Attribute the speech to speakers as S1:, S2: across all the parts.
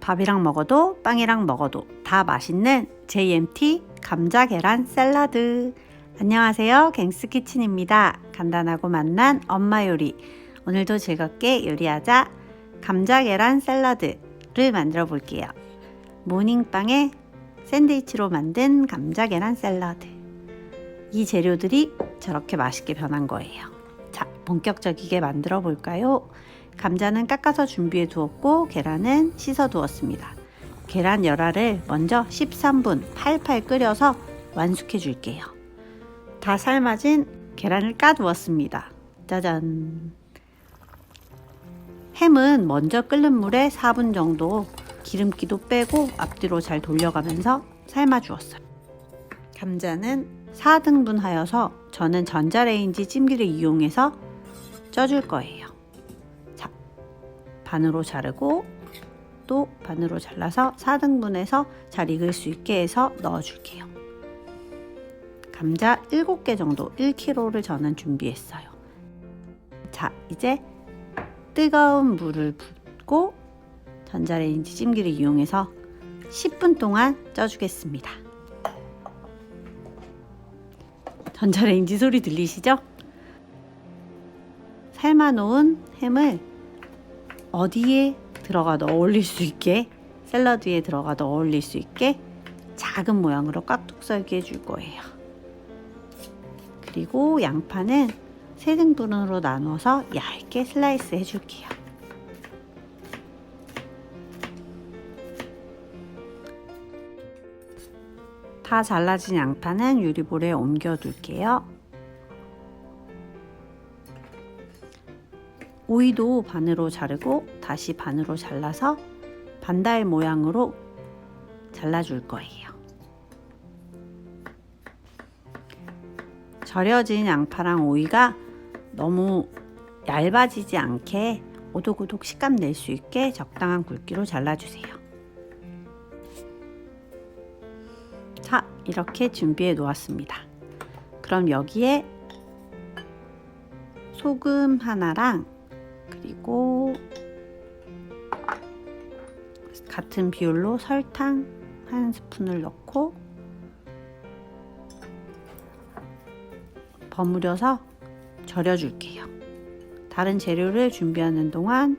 S1: 밥이랑 먹어도 빵이랑 먹어도 다 맛있는 JMT 감자 계란 샐러드. 안녕하세요. 갱스 키친입니다. 간단하고 맛난 엄마 요리. 오늘도 즐겁게 요리하자. 감자 계란 샐러드를 만들어 볼게요. 모닝빵에 샌드위치로 만든 감자 계란 샐러드. 이 재료들이 저렇게 맛있게 변한 거예요. 자, 본격적이게 만들어 볼까요? 감자는 깎아서 준비해 두었고 계란은 씻어 두었습니다. 계란 열알을 먼저 13분 팔팔 끓여서 완숙해 줄게요. 다 삶아진 계란을 까두었습니다. 짜잔. 햄은 먼저 끓는 물에 4분 정도 기름기도 빼고 앞뒤로 잘 돌려가면서 삶아 주었어요. 감자는 4등분 하여서 저는 전자레인지 찜기를 이용해서 쪄줄 거예요. 자, 반으로 자르고 또 반으로 잘라서 4등분해서 잘 익을 수 있게 해서 넣어줄게요. 감자 7개 정도 1kg를 저는 준비했어요. 자, 이제 뜨거운 물을 붓고 전자레인지 찜기를 이용해서 10분 동안 쪄주겠습니다. 전자레인지 소리 들리시죠? 삶아놓은 햄을 어디에 들어가도 어울릴 수 있게 샐러드에 들어가도 어울릴 수 있게 작은 모양으로 깍둑 썰기 해 줄 거예요. 그리고 양파는 세 등분으로 나눠서 얇게 슬라이스 해줄게요. 다 잘라진 양파는 유리볼에 옮겨둘게요. 오이도 반으로 자르고 다시 반으로 잘라서 반달 모양으로 잘라줄 거예요. 절여진 양파랑 오이가 너무 얇아지지 않게 오독오독 식감 낼 수 있게 적당한 굵기로 잘라주세요. 자, 이렇게 준비해 놓았습니다. 그럼 여기에 소금 하나랑 그리고 같은 비율로 설탕 한 스푼을 넣고 버무려서 절여줄게요. 다른 재료를 준비하는 동안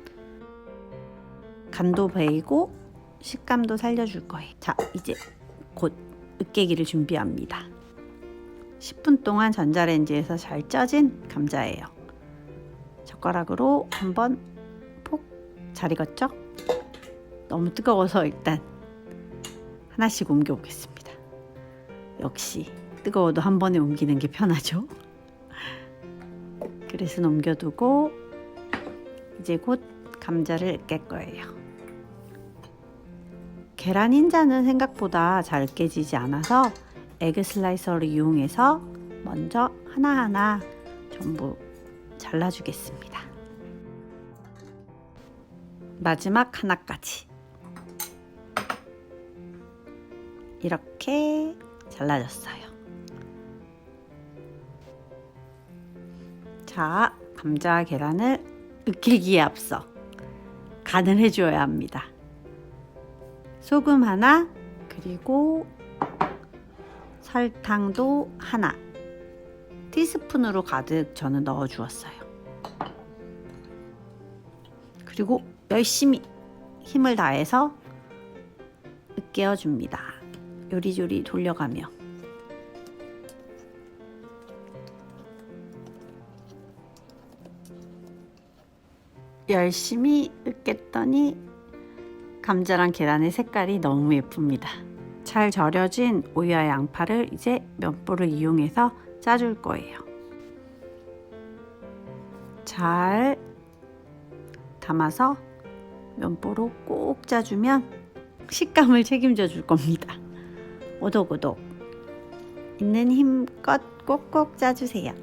S1: 간도 배이고 식감도 살려줄 거예요. 자, 이제 곧 으깨기를 준비합니다. 10분 동안 전자레인지에서 잘 쪄진 감자예요. 젓가락으로 한번 폭 잘 익었죠? 너무 뜨거워서 일단 하나씩 옮겨 보겠습니다. 역시 뜨거워도 한 번에 옮기는 게 편하죠. 그래서 넘겨두고 이제 곧 감자를 으깰 거예요. 계란 흰자는 생각보다 잘 으깨지지 않아서 에그 슬라이서를 이용해서 먼저 하나하나 전부 잘라주겠습니다. 마지막 하나까지 이렇게 잘라졌어요. 자, 감자 계란을 으깨기에 앞서 간을 해줘야 합니다. 소금 하나, 그리고 설탕도 하나, 티스푼으로 가득 저는 넣어 주었어요. 그리고 열심히 힘을 다해서 으깨어 줍니다. 요리조리 돌려가며. 열심히 으깼더니 감자랑 계란의 색깔이 너무 예쁩니다. 잘 절여진 오이와 양파를 이제 면보를 이용해서 짜줄 거예요. 잘 담아서 면보로 꼭 짜주면 식감을 책임져 줄 겁니다. 오독오독 있는 힘껏 꼭꼭 짜주세요.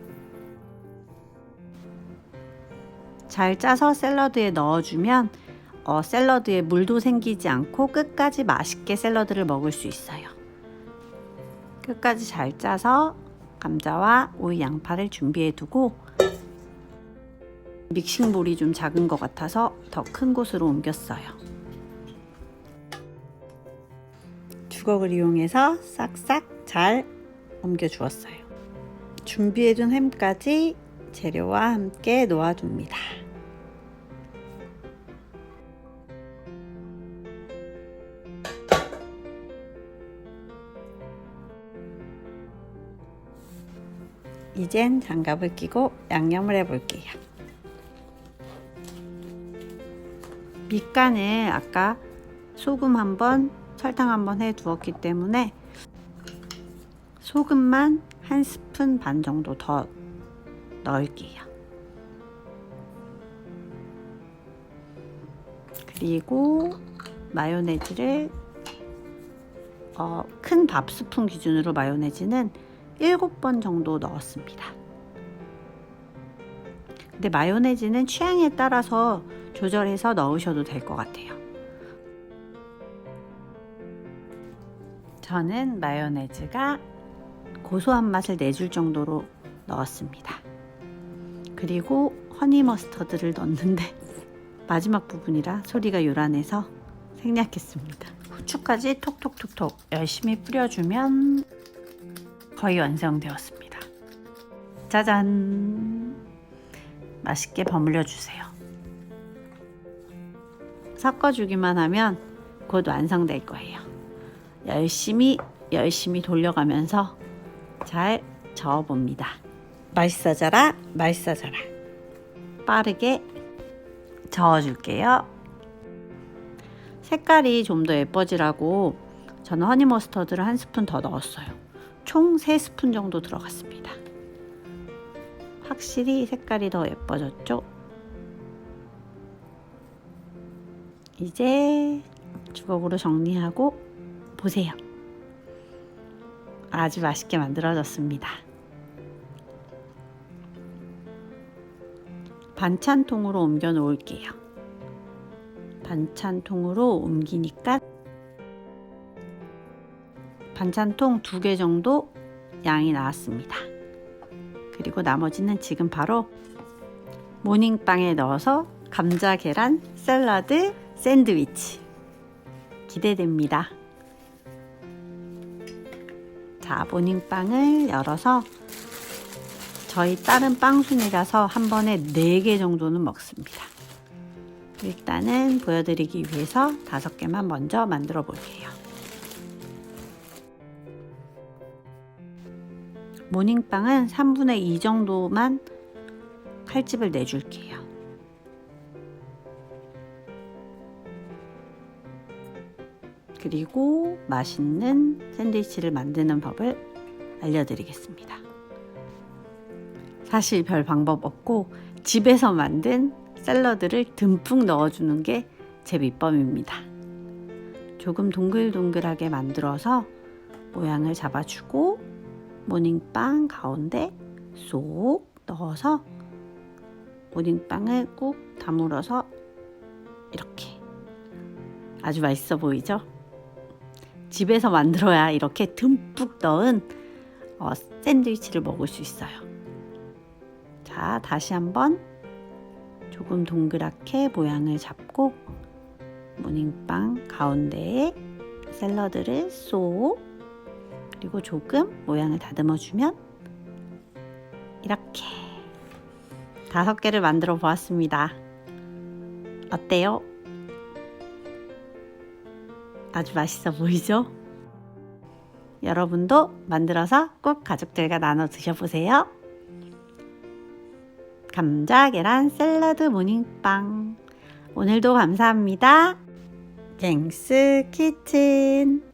S1: 잘 짜서 샐러드에 넣어주면 어, 샐러드에 물도 생기지 않고 끝까지 맛있게 샐러드를 먹을 수 있어요. 끝까지 잘 짜서 감자와 오이 양파를 준비해 두고 믹싱볼이 좀 작은 것 같아서 더 큰 곳으로 옮겼어요. 주걱을 이용해서 싹싹 잘 옮겨 주었어요. 준비해 둔 햄까지 재료와 함께 놓아줍니다. 이젠 장갑을 끼고 양념을 해볼게요. 밑간을 아까 소금 한번 설탕 한번 해 두었기 때문에 소금만 한 스푼 반 정도 더 넣을게요. 그리고 마요네즈를 어, 큰 밥스푼 기준으로 마요네즈는 7번 정도 넣었습니다. 근데 마요네즈는 취향에 따라서 조절해서 넣으셔도 될 것 같아요. 저는 마요네즈가 고소한 맛을 내줄 정도로 넣었습니다. 그리고 허니 머스터드를 넣었는데 마지막 부분이라 소리가 요란해서 생략했습니다. 후추까지 톡톡톡톡 열심히 뿌려주면 거의 완성되었습니다. 짜잔! 맛있게 버무려 주세요. 섞어주기만 하면 곧 완성될 거예요. 열심히 열심히 돌려가면서 잘 저어봅니다. 맛있어져라, 맛있어져라. 빠르게 저어줄게요. 색깔이 좀 더 예뻐지라고 저는 허니 머스터드를 한 스푼 더 넣었어요. 총 3스푼 정도 들어갔습니다. 확실히 색깔이 더 예뻐졌죠? 이제 주걱으로 정리하고 보세요. 아주 맛있게 만들어졌습니다. 반찬통으로 옮겨 놓을게요. 반찬통으로 옮기니까 반찬통 두 개 정도 양이 나왔습니다. 그리고 나머지는 지금 바로 모닝빵에 넣어서 감자 계란 샐러드 샌드위치 기대됩니다. 자, 모닝빵을 열어서 저희 딸은 빵순이라서 한 번에 4개 정도는 먹습니다. 일단은 보여드리기 위해서 5개만 먼저 만들어 볼게요. 모닝빵은 3분의 2 정도만 칼집을 내줄게요. 그리고 맛있는 샌드위치를 만드는 법을 알려드리겠습니다. 사실 별 방법 없고 집에서 만든 샐러드를 듬뿍 넣어주는 게제 비법입니다. 조금 동글동글하게 만들어서 모양을 잡아주고 모닝빵 가운데 쏙 넣어서 모닝빵을 꾹 다물어서 이렇게 아주 맛있어 보이죠? 집에서 만들어야 이렇게 듬뿍 넣은 어, 샌드위치를 먹을 수 있어요. 자, 다시 한번 조금 동그랗게 모양을 잡고 모닝빵 가운데에 샐러드를 쏙 그리고 조금 모양을 다듬어 주면 이렇게 다섯 개를 만들어 보았습니다. 어때요? 아주 맛있어 보이죠? 여러분도 만들어서 꼭 가족들과 나눠 드셔보세요. 감자 계란 샐러드 모닝빵. 오늘도 감사합니다. 갱스 키친.